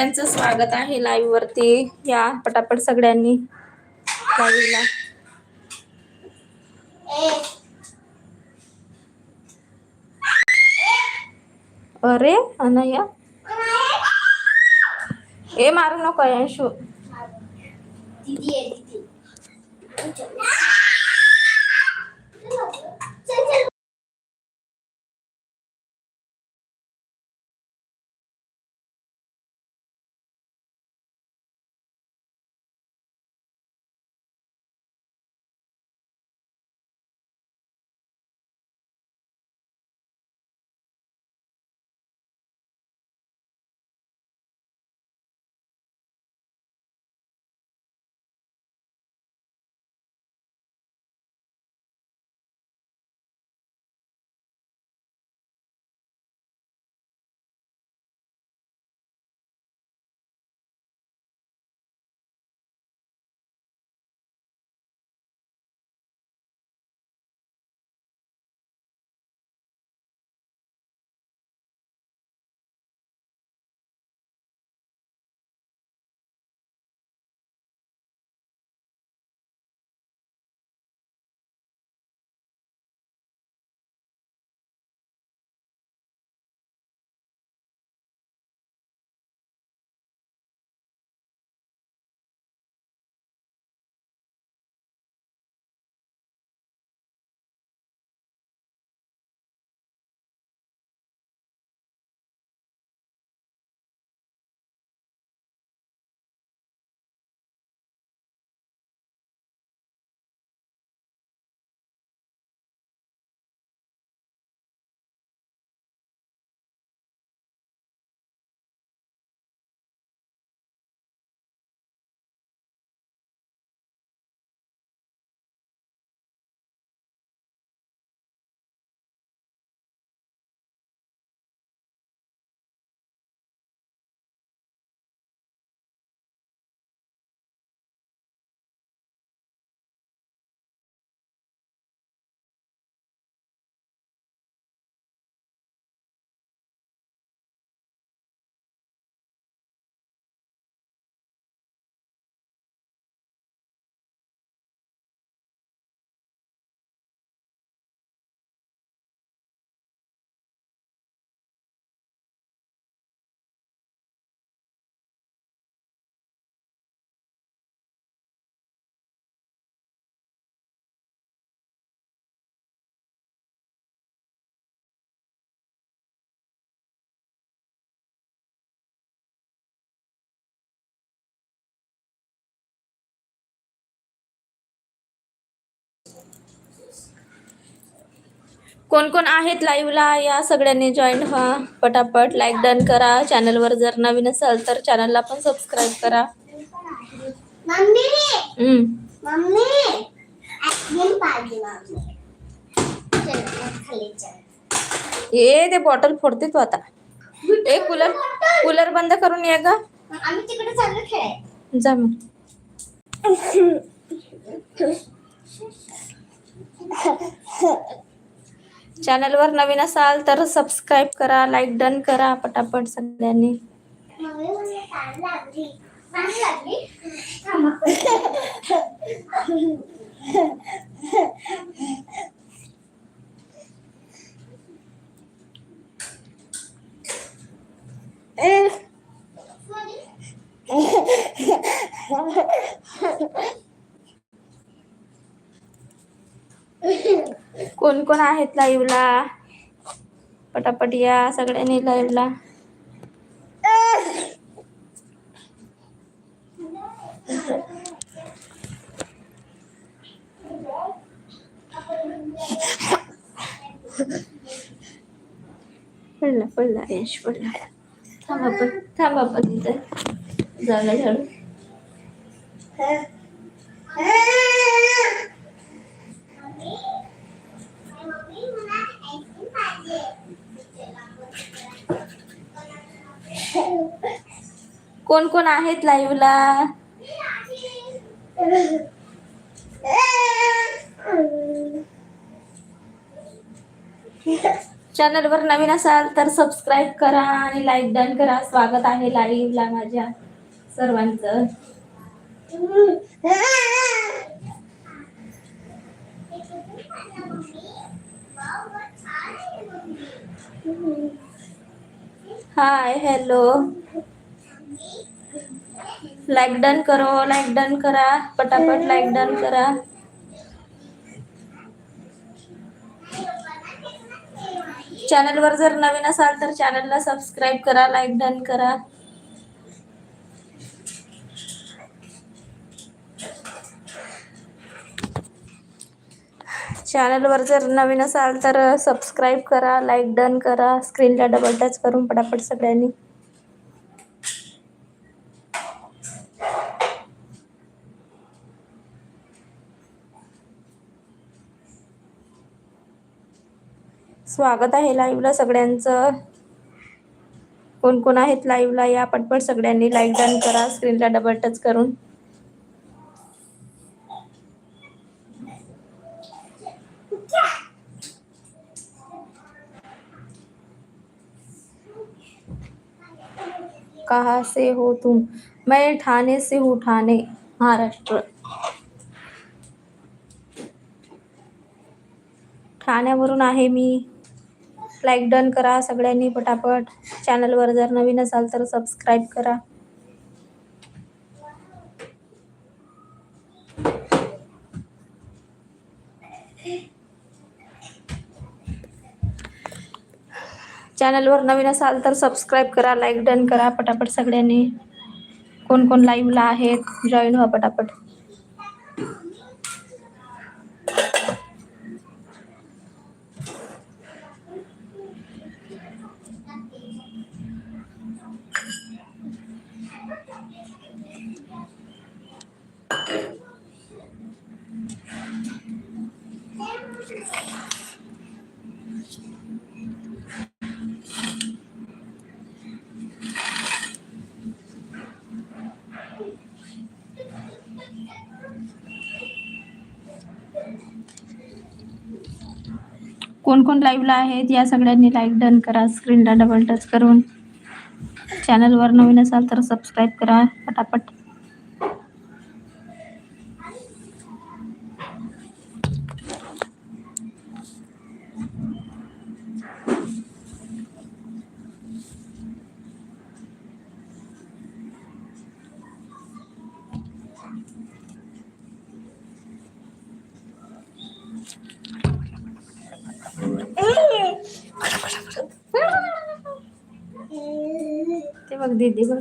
सगळ्यांचं स्वागत आहे लाईव्ह वरती. या पटापट सगळ्यांनी. लाईव्हला अरे अनया. ए मारू नको अंशू. कोण कोण आहेत लाईव्हला या सगळ्यांनी जॉईन व्हा. पटापट लाईक डन करा. चॅनलवर जर नवीन असाल तर चॅनलला पण सबस्क्राईब करा. ए ते बॉटल फोडते तू आता. ए कूलर कूलर बंद करून ये खेळायला. जा मग. चॅनलवर नवीन असाल तर सबस्क्राईब करा लाईक डन करा पटापट सगळ्यांनी. कोण कोण आहेत लाईव्हला पटापट या सगळ्यांनी लाईव्हला पडला पडला यश पडला. थांब आपण थांब आपण इथं. जागा झाडू. कोण कोण आहेत लाईव्हला चॅनलवर नवीन असाल तर सबस्क्राईब करा आणि लाईक डन करा. स्वागत आहे लाईव्हला माझ्या सर्वांचं. हाय हॅलो लाईक डन करो लाईक डन करा. पटापट लाईक डन करा. चॅनलवर जर नवीन असाल तर चॅनलला सबस्क्राईब करा लाईक डन करा. चॅनलवर जर नवीन असाल तर सबस्क्राईब करा लाईक डन करा. स्क्रीनला डबल टच करून पटापट सगळ्यांनी. स्वागत आहे लाईव्हला सगळ्यांचं. कोण कोण आहेत लाईव्हला या पटपट सगळ्यांनी लाईक डन करा. स्क्रीनला डबल टच करून. कहाँ से हो तुम? मैं ठाणे से हूँ ठाणे महाराष्ट्र। ठाण्यावरून आहे मी. लाईक डन करा सगळ्यांनी पटापट. चॅनलवर जर नवीन असाल तर सबस्क्राईब करा. चॅनलवर नवीन असाल तर सबस्क्राईब करा लाईक डन करा पटापट सगळ्यांनी. कोण कोण लाईव्हला आहेत जॉईन व्हा पटापट. कोण कोण लाईव्हला आहेत? या सगळ्यांनी लाईक डन करा. स्क्रीनला डबल टच करून. चॅनलवर नवीन असाल तर सबस्क्राईब करा. पटापट. बघ दीदी बघ.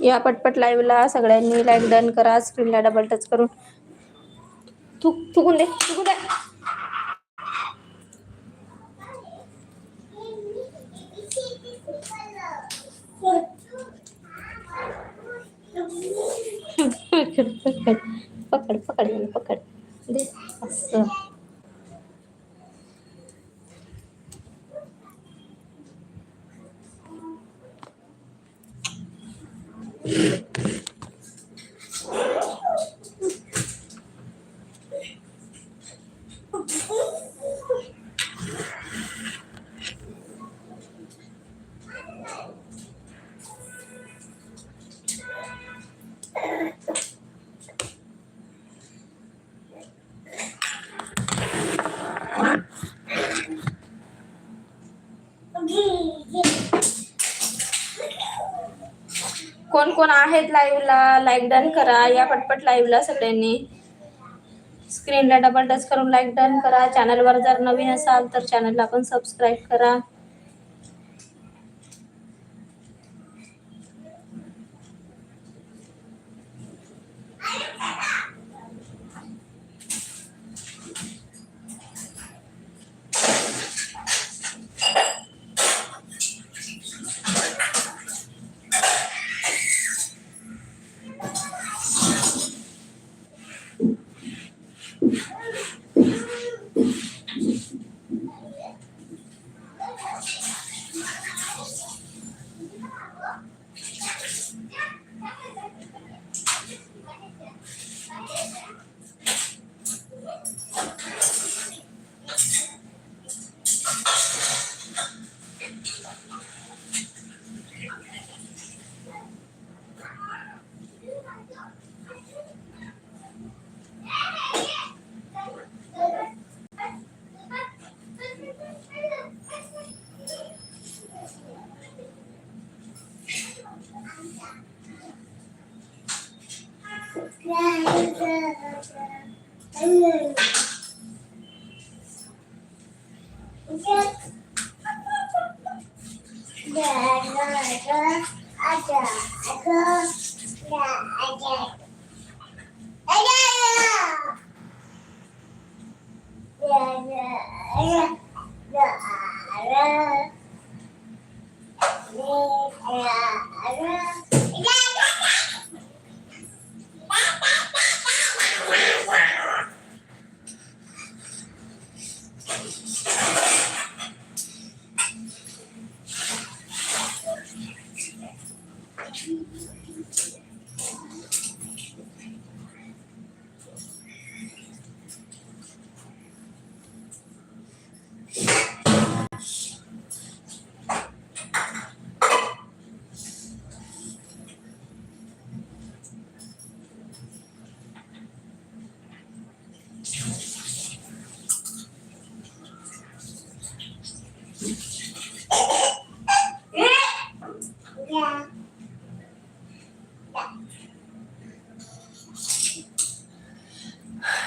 या पटपट लाईव्हला सगळ्यांनी लाईक डन करा स्क्रीनला डबल टच करून. थुक थुकून दे? थुकून दे? कोण आहेत लाईव्हला लाईक डन करा. या पटपट लाईव्हला सगळ्यांनी. स्क्रीनला डबल टच करून लाईक डन करा. चॅनलवर जर नवीन असाल तर चॅनलला पण सबस्क्राईब करा. Yeah.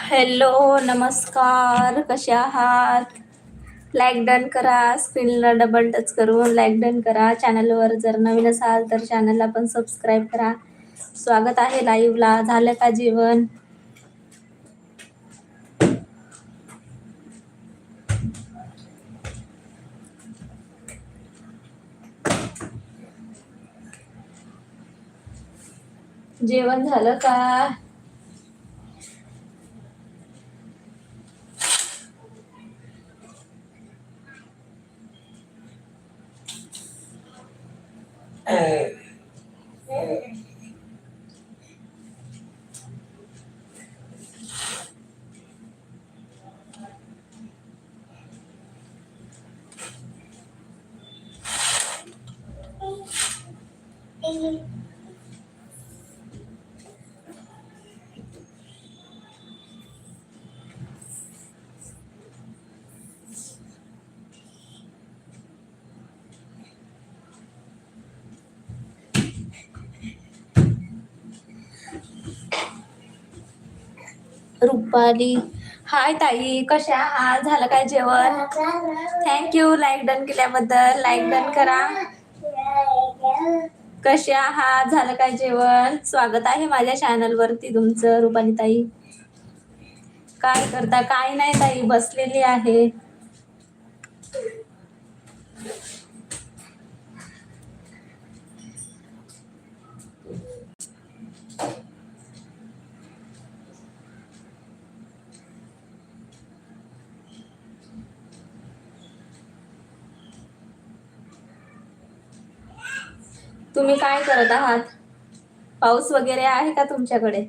हॅलो नमस्कार. कसे आहात? लाईक डन करा. स्क्रीनला डबल टच करून लाईक डन करा. चॅनलवर जर नवीन असाल तर चॅनलला पण सबस्क्राईब करा. स्वागत आहे लाईव्हला झालं का जेवण? जेवण झालं का? रुपाली. हाय ताई कशा आहात? झालं काय जेवण? थँक्यू लाईक डन केल्याबद्दल. लाईक डन करा. कसे आहात? झालं काय जेवण? स्वागत आहे माझ्या चॅनल वरती तुमचं रुपाली ताई. काय करता? काय नाही ताई बसलेली आहे. तुम्ही काय करत आहात? पाऊस वगैरे आहे का तुमच्याकडे?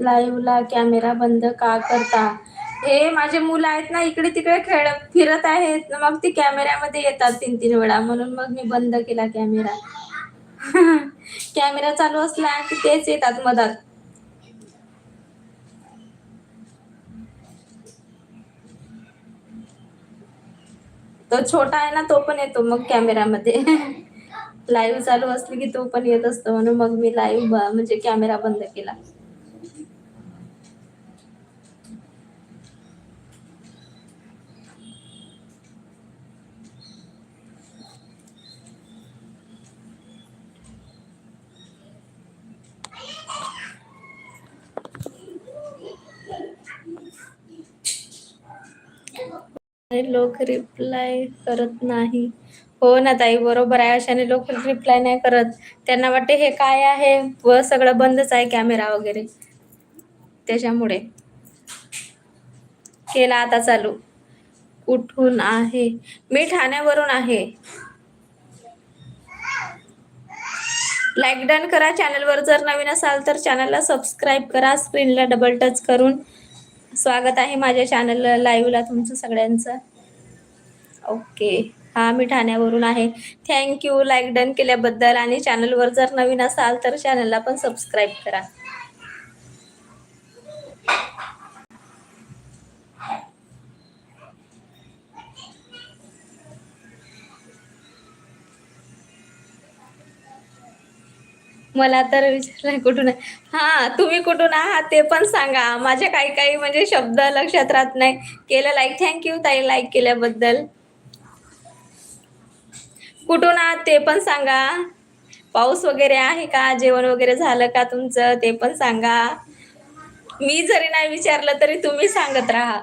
लाईव्हला कॅमेरा बंद का करता? हे माझे मुलं आहेत ना इकडे तिकडे खेळ फिरत आहेत. मग ती कॅमेऱ्यामध्ये येतात तीन तीन वेळा. म्हणून मग मी बंद केला कॅमेरा. कॅमेरा चालू असला की तेच येतात मधात. तो छोटा आहे ना तो पण येतो मग कॅमेरामध्ये लाईव्ह चालू असली की तो पण येत असतो. म्हणून मग मी लाईव्ह म्हणजे कॅमेरा बंद केला. अशाने लोक रिप्लाय करत नाही. हो ना ताई बरोबर आहे. अशाने लोक रिप्लाय नाही करत. त्यांना वाटते हे काय आहे? व सगळं बंदच आहे कॅमेरा वगैरे. त्याच्यामुळे. केला आता चालू. कुठून आहे. मी ठाण्यावरून आहे. लाईक डन करा चॅनलवर जर नवीन असाल तर चॅनलला सबस्क्राईब करा. स्क्रीनला डबल टच करून. स्वागत आहे माझ्या चॅनल लाईव्हला तुमचं सगळ्यांचं. ओके हा मी ठाण्यावरून आहे. थँक्यू लाईक डन केल्याबद्दल आणि चॅनलवर जर नवीन असाल तर चॅनलला पण सबस्क्राईब करा. मला तर विचारलंय कुठून हां हा तुम्ही कुठून आहात ते पण सांगा. माझ्या काही काही म्हणजे शब्द लक्षात राहत नाही. केलं लाईक थँक्यू ताई लाईक केल्याबद्दल. कुठून आहात ते पण सांगा. पाऊस वगैरे आहे का? जेवण वगैरे झालं का तुमचं? ते पण सांगा. मी जरी नाही विचारलं तरी तुम्ही सांगत राहा.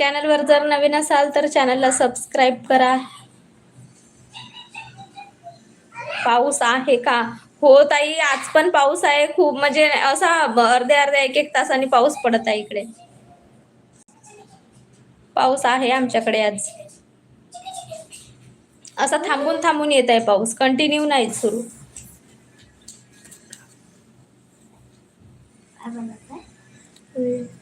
चॅनलवर जर नवीन असाल तर चॅनलला सबस्क्राईब करा. पाऊस आहे का? हो ताई आज पण पाऊस आहे खूप. म्हणजे असा अर्ध्या अर्ध्या एक एक तासाने पाऊस पडत आहे इकडे. पाऊस आहे आमच्याकडे आज. असा थांबून थांबून येत आहे पाऊस. कंटिन्यू नाही सुरू. आहे?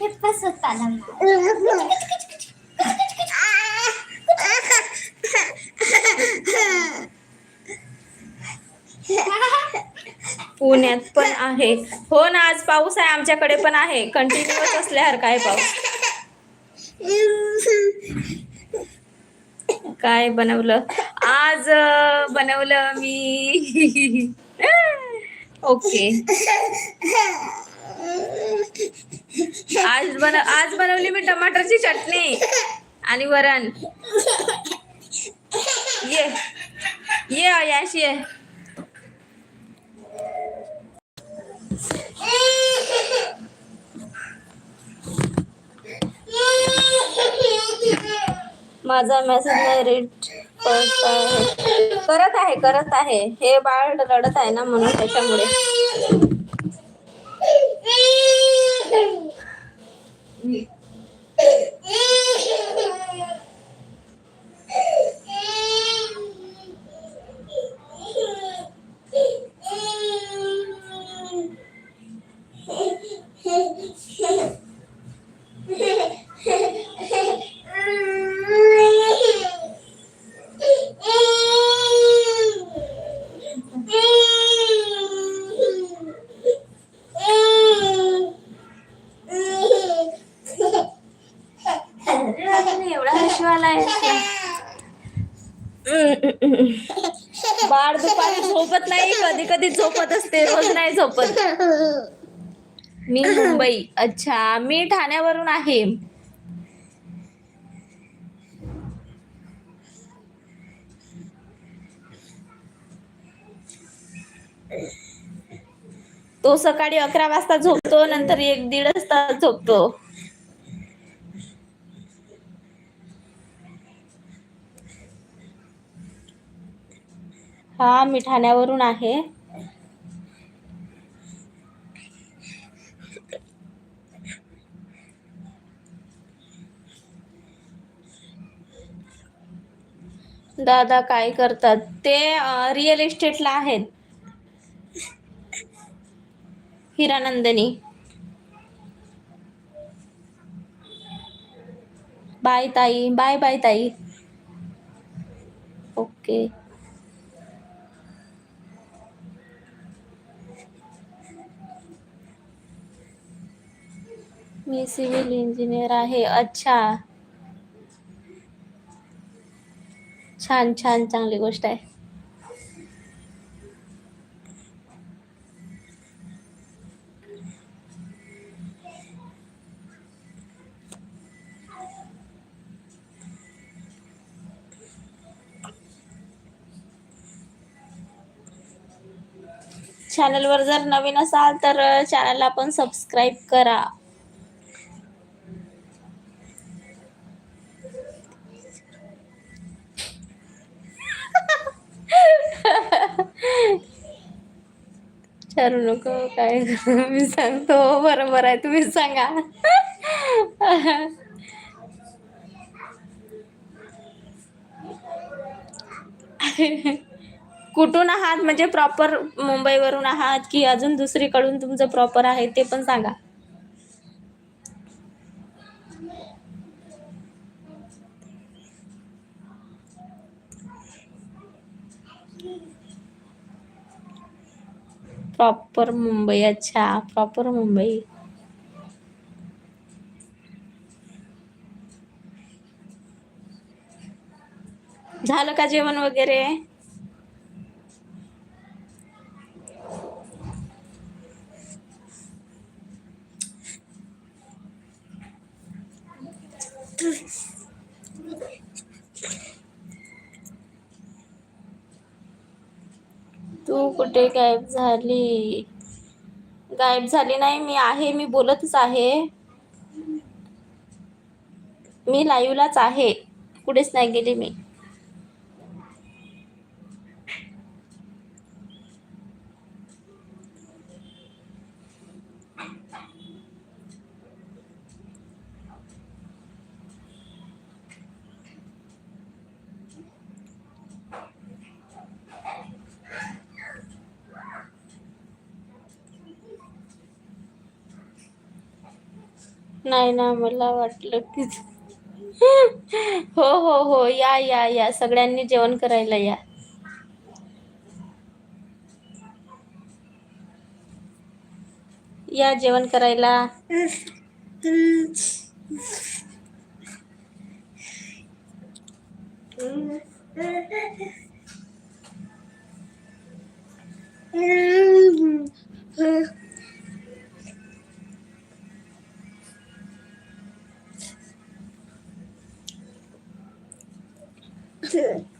हे फसवत आला पुण्यात पण आहे. हो ना आज पाऊस आहे आमच्याकडे पण आहे. कंटिन्युअस असल्यावर काय पाऊस? काय बनवलं? आज बनवलं मी. ओके. आज बन आज बनवली मी टमाटरची चटणी आणि वरण. ये. ये याशी ये. माझा मेसेज नाही रीड करत आहे. करत आहे करत आहे. हे बाळ रडत आहे ना म्हणून त्याच्यामुळे. Mm-hmm. अच्छा मी ठाण्यावरून आहे. तो सकाळी अकरा वाजता झोपतो नंतर एक दीड वाजता झोपतो. हा मी ठाण्यावरून आहे. दादा काय करतात? ते रिअल इस्टेटला आहेत. हिरानंदनी. बाय ताई बाय बाय ताई. ओके. मी सिव्हिल इंजिनियर आहे. अच्छा. छान छान चांगली गोष्ट आहे. चॅनलवर जर नवीन असाल तर चॅनलला पण सबस्क्राईब करा. विचारू नको काय मी सांगतो हो, बरोबर आहे तुम्ही सांगा. कुठून आहात? म्हणजे प्रॉपर मुंबईवरून आहात की अजून दुसरीकडून तुमचं प्रॉपर आहे ते पण सांगा. प्रॉपर मुंबई अच्छा प्रॉपर मुंबई. झालं का जेवण वगैरे तू कुठे गायब झाली? गायब झाली नाही. मी आहे मी बोलतच आहे. मी लाईव्हलाच आहे. कुठेच नाही गेली मी. नाही ना मला वाटलं की हो हो हो या या या. सगळ्यांनी जेवण करायला या. या जेवण करायला. você.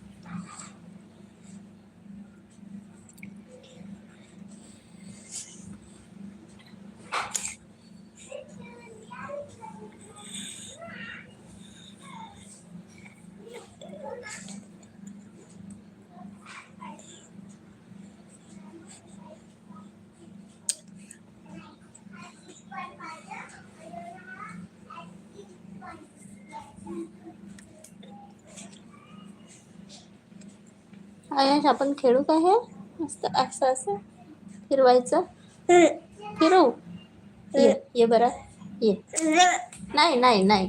आयश आपण खेळू का हे? मस्त असं असं. फिरवायचं. फिरवू ये ये बरं. ये. नाही नाही नाही.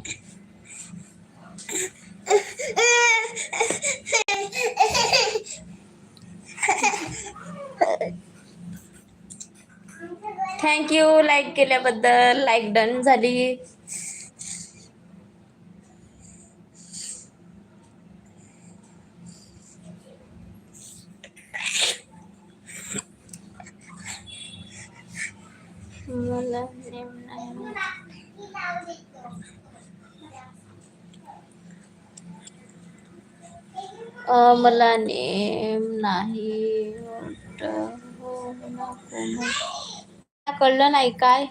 थँक्यू लाईक केल्याबद्दल. लाईक डन झाली. मला नेम नाही मला नेम नाही वाटत. हो, नको कळलं नाही काय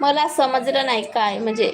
मला समजलं नाही काय म्हणजे